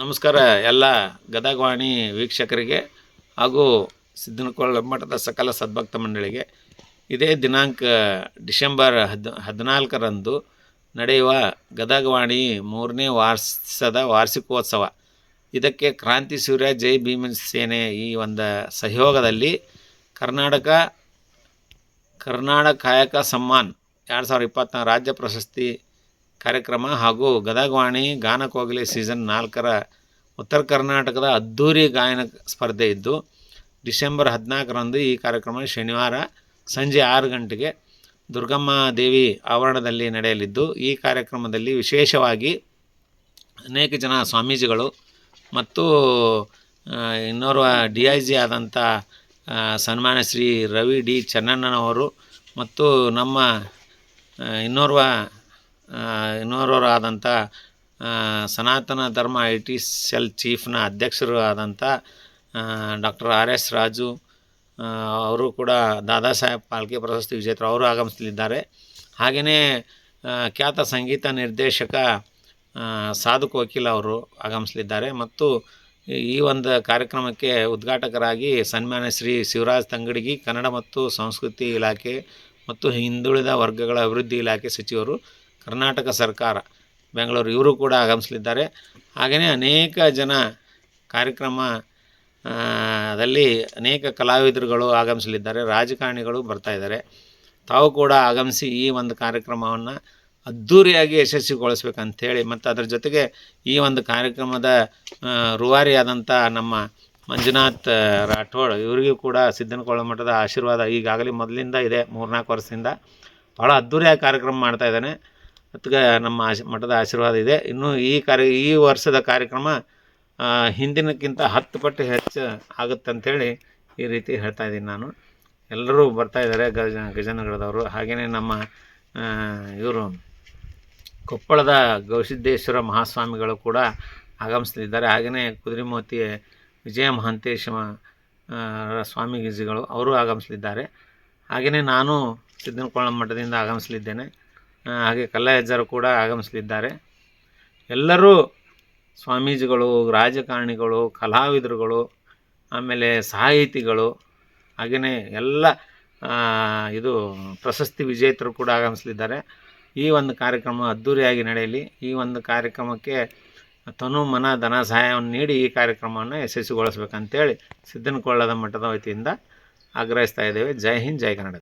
ನಮಸ್ಕಾರ ಎಲ್ಲ ಗದಗವಾಣಿ ವೀಕ್ಷಕರಿಗೆ ಹಾಗೂ ಸಿದ್ದನಕೊಳ್ಳ ಮಠದ ಸಕಲ ಸದ್ಭಕ್ತ ಮಂಡಳಿಗೆ. ಇದೇ ದಿನಾಂಕ ಡಿಸೆಂಬರ್ ಹದ್, ಹದಿನಾಲ್ಕರಂದು ನಡೆಯುವ ಗದಗವಾಣಿ ಮೂರನೇ ವಾರ್ಷದ ವಾರ್ಷಿಕೋತ್ಸವ. ಇದಕ್ಕೆ ಕ್ರಾಂತಿ ಸೂರ್ಯ, ಜೈ ಭೀಮನ್ ಸೇನೆ ಈ ಒಂದು ಸಹಯೋಗದಲ್ಲಿ ಕರ್ನಾಟಕ ಕರ್ನಾಟಕ ಕಾಯಕ ಸಮ್ಮಾನ್ ಎರಡು ಸಾವಿರದ ಇಪ್ಪತ್ತ್ನಾಲ್ಕು ರಾಜ್ಯ ಪ್ರಶಸ್ತಿ ಕಾರ್ಯಕ್ರಮ ಹಾಗೂ ಗದಗವಾಣಿ ಗಾನಕೋಗಲಿ ಸೀಸನ್ ನಾಲ್ಕರ ಉತ್ತರ ಕರ್ನಾಟಕದ ಅದ್ಧೂರಿ ಗಾಯನ ಸ್ಪರ್ಧೆ ಇದ್ದು, ಡಿಸೆಂಬರ್ ಹದಿನಾಲ್ಕರಂದು ಈ ಕಾರ್ಯಕ್ರಮ ಶನಿವಾರ ಸಂಜೆ ಆರು ಗಂಟೆಗೆ ದುರ್ಗಮ್ಮ ದೇವಿ ಆವರಣದಲ್ಲಿ ನಡೆಯಲಿದ್ದು, ಈ ಕಾರ್ಯಕ್ರಮದಲ್ಲಿ ವಿಶೇಷವಾಗಿ ಅನೇಕ ಜನ ಸ್ವಾಮೀಜಿಗಳು ಮತ್ತು ಇನ್ನೋರ್ವ ಡಿ ಐ ಜಿ ಆದಂಥ ಸನ್ಮಾನ ಶ್ರೀ ರವಿ ಡಿ ಚನ್ನಣ್ಣನವರು ಮತ್ತು ನಮ್ಮ ಇನ್ನೋರ್ವ ಇನ್ನೋರ್ವರು ಆದಂಥ ಸನಾತನ ಧರ್ಮ ಐ ಟಿ ಸೆಲ್ ಚೀಫ್ನ ಅಧ್ಯಕ್ಷರು ಆದಂಥ ಡಾಕ್ಟರ್ ಆರ್ ಎಸ್ ರಾಜು ಅವರು ಕೂಡ ದಾದಾ ಸಾಹೇಬ್ ಪಾಲ್ಕೆ ಪ್ರಶಸ್ತಿ ವಿಜೇತರು ಅವರು ಆಗಮಿಸಲಿದ್ದಾರೆ. ಹಾಗೆಯೇ ಖ್ಯಾತ ಸಂಗೀತ ನಿರ್ದೇಶಕ ಸಾಧು ಕೋಕಿಲ್ ಅವರು ಆಗಮಿಸಲಿದ್ದಾರೆ. ಮತ್ತು ಈ ಒಂದು ಕಾರ್ಯಕ್ರಮಕ್ಕೆ ಉದ್ಘಾಟಕರಾಗಿ ಸನ್ಮಾನ ಶ್ರೀ ಶಿವರಾಜ್ ತಂಗಡಿಗಿ, ಕನ್ನಡ ಮತ್ತು ಸಂಸ್ಕೃತಿ ಇಲಾಖೆ ಮತ್ತು ಹಿಂದುಳಿದ ವರ್ಗಗಳ ಅಭಿವೃದ್ಧಿ ಇಲಾಖೆ ಸಚಿವರು ಕರ್ನಾಟಕ ಸರ್ಕಾರ, ಬೆಂಗಳೂರು ಇವರು ಕೂಡ ಆಗಮಿಸಲಿದ್ದಾರೆ. ಹಾಗೆಯೇ ಅನೇಕ ಜನ ಕಾರ್ಯಕ್ರಮ ದಲ್ಲಿ ಅನೇಕ ಕಲಾವಿದರುಗಳು ಆಗಮಿಸಲಿದ್ದಾರೆ, ರಾಜಕಾರಣಿಗಳು ಬರ್ತಾ ಇದ್ದಾರೆ. ತಾವು ಕೂಡ ಆಗಮಿಸಿ ಈ ಒಂದು ಕಾರ್ಯಕ್ರಮವನ್ನು ಅದ್ಧೂರಿಯಾಗಿ ಯಶಸ್ವಿಗೊಳಿಸ್ಬೇಕಂಥೇಳಿ ಮತ್ತು ಅದರ ಜೊತೆಗೆ ಈ ಒಂದು ಕಾರ್ಯಕ್ರಮದ ರೂವಾರಿಯಾದಂಥ ನಮ್ಮ ಮಂಜುನಾಥ್ ರಾಠೋಡ್ ಇವರಿಗೂ ಕೂಡ ಸಿದ್ದನಕೊಳ್ಳ ಮಠದ ಆಶೀರ್ವಾದ ಈಗಾಗಲೇ ಮೊದಲಿಂದ ಇದೆ, ಮೂರ್ನಾಲ್ಕು ವರ್ಷದಿಂದ. ಭಾಳ ಅದ್ಧೂರಿಯಾಗಿ ಕಾರ್ಯಕ್ರಮ ಮಾಡ್ತಾ ಇದ್ದಾನೆ. ಅದಕ್ಕೆ ನಮ್ಮ ಆಶ್, ಮಠದ ಆಶೀರ್ವಾದ ಇದೆ. ಇನ್ನು ಈ ಕಾರ್ಯ, ಈ ವರ್ಷದ ಕಾರ್ಯಕ್ರಮ ಹಿಂದಿನಕ್ಕಿಂತ ಹತ್ತು ಪಟ್ಟು ಹೆಚ್ಚು ಆಗುತ್ತಂಥೇಳಿ ಈ ರೀತಿ ಹೇಳ್ತಾ ಇದ್ದೀನಿ ನಾನು. ಎಲ್ಲರೂ ಬರ್ತಾ ಇದ್ದಾರೆ ಗಜ, ಗಜನಗರದವರು. ಹಾಗೆಯೇ ನಮ್ಮ ಇವರು ಕೊಪ್ಪಳದ ಗವಿಸಿದ್ದೇಶ್ವರ ಮಹಾಸ್ವಾಮಿಗಳು ಕೂಡ ಆಗಮಿಸಲಿದ್ದಾರೆ ಹಾಗೆಯೇ ಕುದುರೆಮೂರ್ತಿ ವಿಜಯ ಮಹಾಂತೇಶ ಸ್ವಾಮೀಜಿಗಳು ಅವರು ಆಗಮಿಸಲಿದ್ದಾರೆ. ಹಾಗೆಯೇ ನಾನು ಸಿದ್ದನಕೊಳ್ಳ ಮಠದಿಂದ ಆಗಮಿಸಲಿದ್ದೇನೆ. ಹಾಗೆ ಕಲ್ಲಯ್ಯಜ್ಜರು ಕೂಡ ಆಗಮಿಸಲಿದ್ದಾರೆ. ಎಲ್ಲರೂ ಸ್ವಾಮೀಜಿಗಳು, ರಾಜಕಾರಣಿಗಳು, ಕಲಾವಿದರುಗಳು, ಆಮೇಲೆ ಸಾಹಿತಿಗಳು, ಹಾಗೆಯೇ ಎಲ್ಲ ಇದು ಪ್ರಶಸ್ತಿ ವಿಜೇತರು ಕೂಡ ಆಗಮಿಸಲಿದ್ದಾರೆ. ಈ ಒಂದು ಕಾರ್ಯಕ್ರಮ ಅದ್ಧೂರಿಯಾಗಿ ನಡೆಯಲಿ. ಈ ಒಂದು ಕಾರ್ಯಕ್ರಮಕ್ಕೆ ತನು ಮನ ಧನ ಸಹಾಯವನ್ನು ನೀಡಿ ಈ ಕಾರ್ಯಕ್ರಮವನ್ನು ಯಶಸ್ವಿಗೊಳಿಸ್ಬೇಕಂತೇಳಿ ಸಿದ್ದನಕೊಳ್ಳದ ಮಠದ ವತಿಯಿಂದ ಆಗ್ರಹಿಸ್ತಾ ಇದ್ದೇವೆ. ಜೈ ಹಿಂದ್, ಜೈ ಕನ್ನಡ.